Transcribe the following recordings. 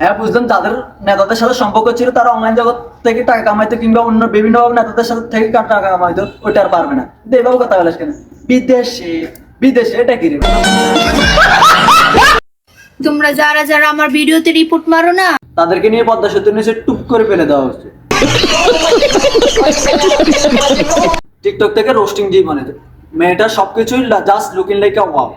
হ্যাঁ বুঝলাম যাদের নেতাদের সাথে সম্পর্ক ছিল তারা অনলাইন জগৎ থেকে টাকা কামাইতো কিংবা অন্য বিভিন্ন নেতাদের সাথে থেকে টাকা কামাইতো ওইটা আর পারবে না। এভাবে কথা বলিস কেন? বিদেশে বিদেশে এটা কি রে? তোমরা যারা যারা আমার ভিডিওতে রিপোর্ট মারো না। তাদেরকে নিয়ে পদ্মা সেতু নিচে টুপ করে ফেলে দেওয়া হচ্ছে। টিকটক থেকে রোস্টিং জীবনে মেয়েটা সবকিছুই just looking like a wow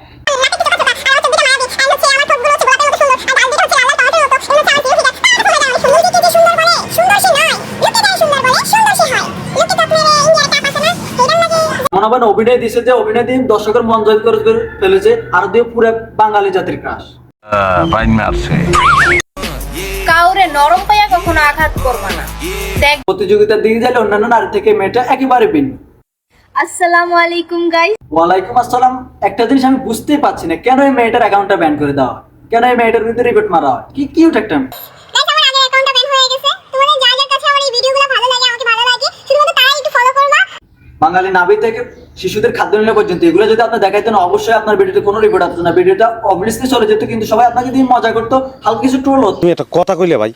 মনে হয় অভিনয় দিছে যে অভিনয় দিয়ে দর্শকের মন জয় করে ফেলেছে আর দিয়ে পুরো বাঙালি জাতির ক্রাশ কাউরে নরম পাইয়া কখনো আঘাত করবা না। দেখ প্রতিযোগিতার দিকে গেলে অন্যান্য নারী থেকে মেয়েটা একেবারে ভিন্ন। আসসালামু আলাইকুম গাইস ওয়ালাইকুম আসসালাম। একটা জিনিস আমি বুঝতেই পারছি না কেন এই মেয়েটার অ্যাকাউন্টটা ব্যান করে দেওয়া? কেন এই মেয়েটার বিরুদ্ধে রিপোর্ট মারা হয়? কি কিউট একটা বাঙালি নাবি থেকে শিশুদের খাদ্য নিলে পর্যন্ত এগুলো যদি আপনি দেখাইতেন অবশ্যই আপনার ভিডিওতে কোনো রিপোর্ট আসতো না। ভিডিওটা অবভিয়াসলি চলে যেত কিন্তু সবাই আপনাকে দিয়ে মজা করতো হালকা কিছু ট্রোল হতো। তুমি একটা কথা কইলে ভাই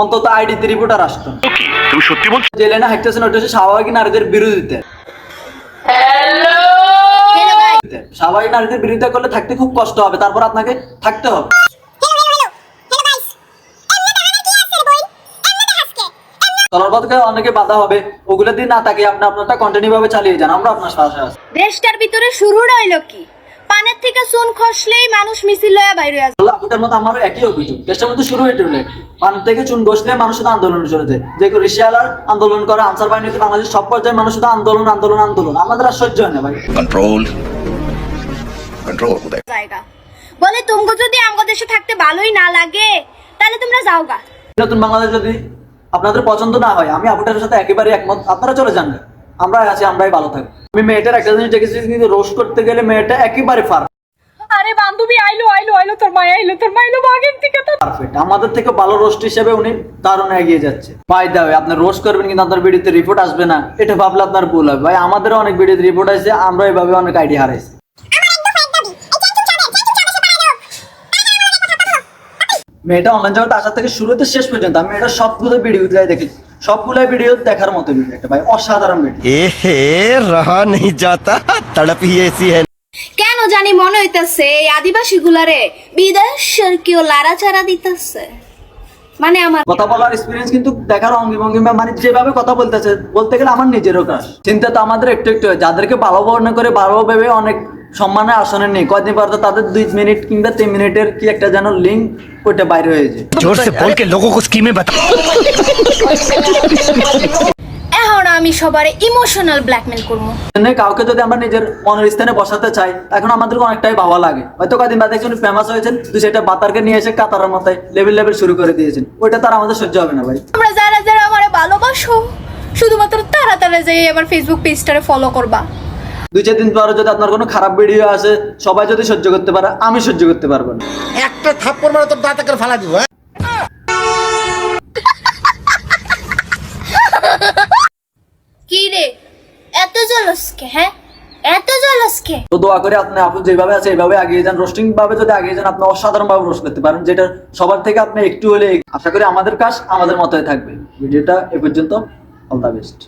অন্তত আইডিতে রিপোর্টার আসতো। না। তুমি সত্যি বলছো? জেলে না হাঁটতেছেন ওটা হচ্ছে স্বাভাবিক নারীদের বিরোধিতা। স্বাভাবিক নারীদের বিরোধিতা করলে থাকতে খুব কষ্ট হবে তারপর আপনাকে থাকতে হবে। চলার অনেকে বাধা হবে ওগুলো দিয়ে না তাকে আপনি আপনারটা কন্টিনিউ ভাবে চালিয়ে যান আমরা আপনার সাথে আছি। দেশটার ভিতরে শুরু হইল কি? পানের থেকে চুন খসলেই মানুষ মিছিল লয়া বাইরে আসে আল্লাহ আপনার মতো আমারও একই অভিযোগ। মধ্যে শুরু হয়ে টুলে পান থেকে চুন বসলে মানুষ শুধু আন্দোলন চলেছে যে রিশিয়ালার আন্দোলন করে আনসার বাহিনীতে বাংলাদেশ সব পর্যায়ে মানুষ শুধু আন্দোলন আন্দোলন আন্দোলন। আমাদের আর সহ্য হয় না ভাই। কন্ট্রোল কন্ট্রোল কোথায়? জায়গা। বলে তুমগো যদি আমগো দেশে থাকতে ভালোই না লাগে তাহলে তোমরা যাওগা। নতুন বাংলাদেশ যদি আপনাদের পছন্দ না হয় আমি আপুটার সাথে একেবারে একমত। আপনারা চলে যান। না। আমরা আছি আমরাই ভালো থাকব। আমি মেয়েটার একটা জিনিস দেখেছি কিন্তু রোস্ট করতে গেলে মেয়েটা একেবারে ফার আরে বান্ধবী আইলো আইলো আইলো তোর মায়া আইলো তোর মায়া আইলো বাগের থেকে তো। পারফেক্ট আমাদের থেকে ভালো রোস্ট হিসেবে উনি দারুণ এগিয়ে যাচ্ছে। বাই ভাই দাও আপনি রোস্ট করবেন কিন্তু আপনার ভিডিওতে রিপোর্ট আসবে না। এটা ভাবলে আপনার ভুল হবে। ভাই আমাদেরও অনেক ভিডিওতে রিপোর্ট আসছে আমরা এভাবে অনেক আইডি হারাইছি। মেয়েটা অনলাইন জগতে আসার থেকে শুরুতে শেষ পর্যন্ত আমি এটা সবগুলো ভিডিও দেখি সবগুলাই ভিডিও দেখার মতো ভিডিও একটা ভাই অসাধারণ ভিডিও এহে রহা নেই যাতা তড়প হি। কেন জানি মনে হইতাছে এই আদিবাসী গুলারে বিদেশের কেউ লাড়াচাড়া দিতেছে। মানে আমার কথা বলার এক্সপিরিয়েন্স কিন্তু দেখার অঙ্গি ভঙ্গিমা মানে যেভাবে কথা বলতেছে বলতে গেলে আমার নিজেরও কাজ। চিন্তা তো আমাদের একটু একটু যাদেরকে ভালো বর্ণনা করে ভালোভাবে অনেক সম্মানের আসনে নেই। কদিন পর তাদের দুই মিনিট কিংবা তিন মিনিটের কি একটা যেন লিঙ্ক ওইটা বাইরে হয়েছে জোর সে বল কে লোগো কো স্কিমে বাতা এখন আমি সবারে ইমোশনাল ব্ল্যাকমেল করব। মানে কাউকে যদি আমরা নিজের মনের স্থানে বসাতে চাই এখন আমাদের অনেকটাই ভাবা লাগে। হয়তো কদিন বাদে একজন ফেমাস হয়েছেন তুই সেটা বাতারকে নিয়ে এসে কাতারের মাথায় লেভেল লেভেল শুরু করে দিয়েছেন। ওইটা তার আমাদের সহ্য হবে না ভাই। আমরা যারা যারা আমার ভালোবাসো শুধুমাত্র তারা তারা যে আমার ফেসবুক পেজটারে ফলো করবা। দুই চার দিন পরে যদি আপনার কোনো খারাপ ভিডিও আসে সবাই যদি সহ্য করতে পারে আমি সহ্য করতে পারব না। একটা থাপ্পড় মারা তোর দাঁত করে ফালা দিব হ্যাঁ? কি রে? এত জলসকে হ্যাঁ? এত জলসকে তো দোয়া করে আপনি আপনি যেভাবে আছে এইভাবে আগিয়ে যান। রোস্টিং ভাবে যদি আগিয়ে যান আপনি অসাধারণ ভাবে রোস্ট করতে পারেন যেটা সবার থেকে আপনি একটু হলে আশা করি আমাদের কাজ আমাদের মতোই থাকবে। ভিডিওটা এ পর্যন্ত অল দ্য বেস্ট